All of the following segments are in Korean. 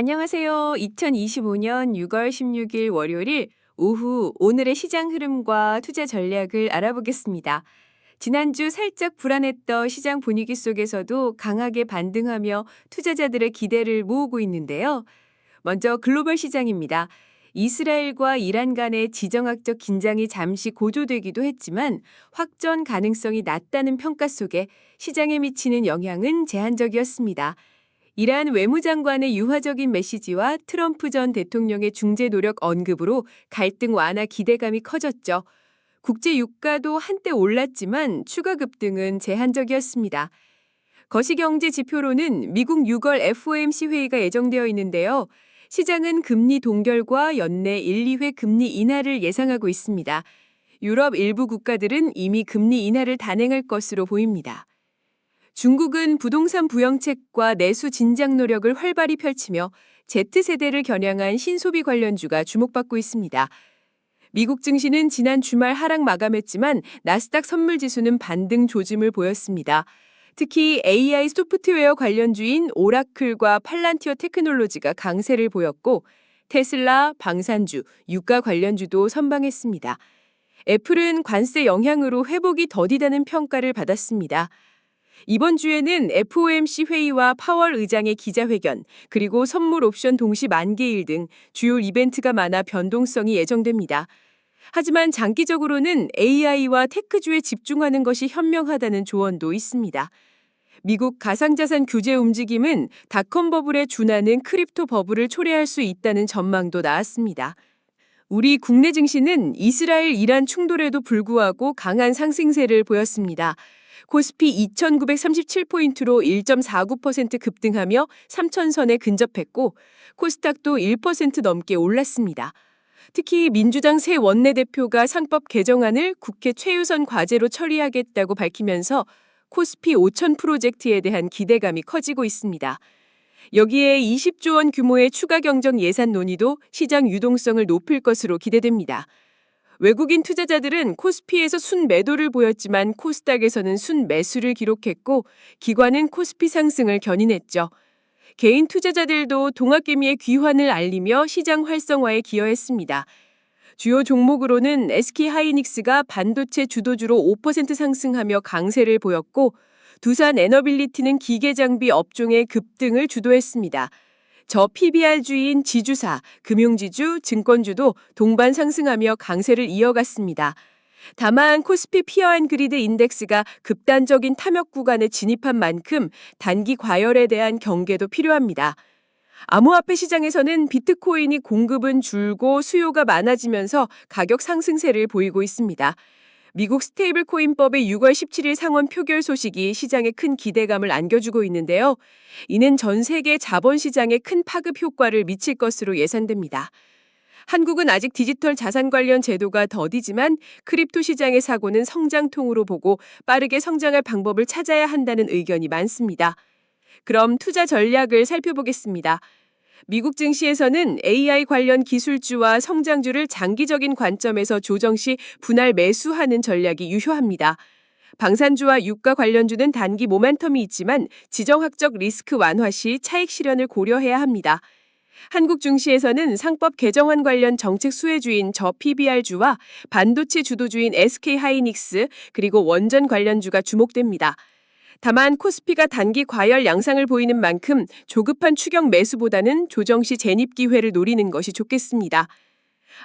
안녕하세요. 2025년 6월 16일 월요일 오후 오늘의 시장 흐름과 투자 전략을 알아보겠습니다. 지난주 살짝 불안했던 시장 분위기 속에서도 강하게 반등하며 투자자들의 기대를 모으고 있는데요. 먼저 글로벌 시장입니다. 이스라엘과 이란 간의 지정학적 긴장이 잠시 고조되기도 했지만 확전 가능성이 낮다는 평가 속에 시장에 미치는 영향은 제한적이었습니다. 이란 외무장관의 유화적인 메시지와 트럼프 전 대통령의 중재 노력 언급으로 갈등 완화 기대감이 커졌죠. 국제 유가도 한때 올랐지만 추가 급등은 제한적이었습니다. 거시경제 지표로는 미국 6월 FOMC 회의가 예정되어 있는데요. 시장은 금리 동결과 연내 1, 2회 금리 인하를 예상하고 있습니다. 유럽 일부 국가들은 이미 금리 인하를 단행할 것으로 보입니다. 중국은 부동산 부양책과 내수 진작 노력을 활발히 펼치며 Z세대를 겨냥한 신소비 관련주가 주목받고 있습니다. 미국 증시는 지난 주말 하락 마감했지만 나스닥 선물 지수는 반등 조짐을 보였습니다. 특히 AI 소프트웨어 관련주인 오라클과 팔란티어 테크놀로지가 강세를 보였고 테슬라, 방산주, 유가 관련주도 선방했습니다. 애플은 관세 영향으로 회복이 더디다는 평가를 받았습니다. 이번 주에는 FOMC 회의와 파월 의장의 기자회견, 그리고 선물 옵션 동시 만기일 등 주요 이벤트가 많아 변동성이 예정됩니다. 하지만 장기적으로는 AI와 테크주에 집중하는 것이 현명하다는 조언도 있습니다. 미국 가상자산 규제 움직임은 닷컴 버블에 준하는 크립토 버블을 초래할 수 있다는 전망도 나왔습니다. 우리 국내 증시는 이스라엘 이란 충돌에도 불구하고 강한 상승세를 보였습니다. 코스피 2,937포인트로 1.49% 급등하며 3천선에 근접했고 코스닥도 1% 넘게 올랐습니다. 특히 민주당 새 원내대표가 상법 개정안을 국회 최우선 과제로 처리하겠다고 밝히면서 코스피 5천 프로젝트에 대한 기대감이 커지고 있습니다. 여기에 20조 원 규모의 추가 경정 예산 논의도 시장 유동성을 높일 것으로 기대됩니다. 외국인 투자자들은 코스피에서 순 매도를 보였지만 코스닥에서는 순 매수를 기록했고 기관은 코스피 상승을 견인했죠. 개인 투자자들도 동학개미의 귀환을 알리며 시장 활성화에 기여했습니다. 주요 종목으로는 SK 하이닉스가 반도체 주도주로 5% 상승하며 강세를 보였고 두산 에너빌리티는 기계 장비 업종의 급등을 주도했습니다. 저 PBR주인 지주사, 금융지주, 증권주도 동반 상승하며 강세를 이어갔습니다. 다만 코스피 피어앤 그리드 인덱스가 극단적인 탐욕 구간에 진입한 만큼 단기 과열에 대한 경계도 필요합니다. 암호화폐 시장에서는 비트코인이 공급은 줄고 수요가 많아지면서 가격 상승세를 보이고 있습니다. 미국 스테이블 코인법의 6월 17일 상원 표결 소식이 시장에 큰 기대감을 안겨주고 있는데요. 이는 전 세계 자본 시장에 큰 파급 효과를 미칠 것으로 예상됩니다. 한국은 아직 디지털 자산 관련 제도가 더디지만 크립토 시장의 사고는 성장통으로 보고 빠르게 성장할 방법을 찾아야 한다는 의견이 많습니다. 그럼 투자 전략을 살펴보겠습니다. 미국 증시에서는 AI 관련 기술주와 성장주를 장기적인 관점에서 조정 시 분할 매수하는 전략이 유효합니다. 방산주와 유가 관련주는 단기 모멘텀이 있지만 지정학적 리스크 완화 시 차익 실현을 고려해야 합니다. 한국 증시에서는 상법 개정안 관련 정책 수혜주인 저 PBR주와 반도체 주도주인 SK 하이닉스 그리고 원전 관련주가 주목됩니다. 다만 코스피가 단기 과열 양상을 보이는 만큼 조급한 추격 매수보다는 조정 시 재입 기회를 노리는 것이 좋겠습니다.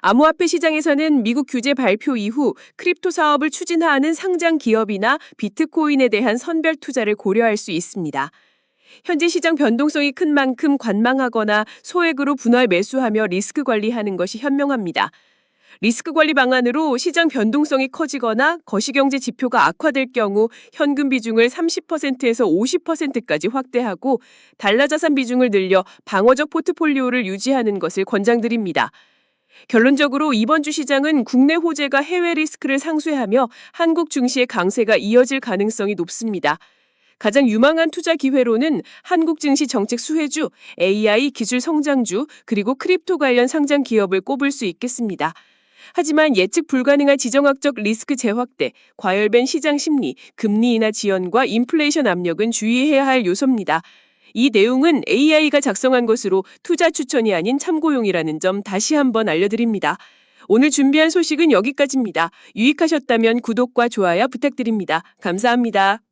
암호화폐 시장에서는 미국 규제 발표 이후 크립토 사업을 추진하는 상장 기업이나 비트코인에 대한 선별 투자를 고려할 수 있습니다. 현재 시장 변동성이 큰 만큼 관망하거나 소액으로 분할 매수하며 리스크 관리하는 것이 현명합니다. 리스크 관리 방안으로 시장 변동성이 커지거나 거시경제 지표가 악화될 경우 현금 비중을 30%에서 50%까지 확대하고 달러 자산 비중을 늘려 방어적 포트폴리오를 유지하는 것을 권장드립니다. 결론적으로 이번 주 시장은 국내 호재가 해외 리스크를 상쇄하며 한국 증시의 강세가 이어질 가능성이 높습니다. 가장 유망한 투자 기회로는 한국 증시 정책 수혜주, AI 기술 성장주, 그리고 크립토 관련 상장 기업을 꼽을 수 있겠습니다. 하지만 예측 불가능한 지정학적 리스크 재확대, 과열된 시장 심리, 금리 인하 지연과 인플레이션 압력은 주의해야 할 요소입니다. 이 내용은 AI가 작성한 것으로 투자 추천이 아닌 참고용이라는 점 다시 한번 알려드립니다. 오늘 준비한 소식은 여기까지입니다. 유익하셨다면 구독과 좋아요 부탁드립니다. 감사합니다.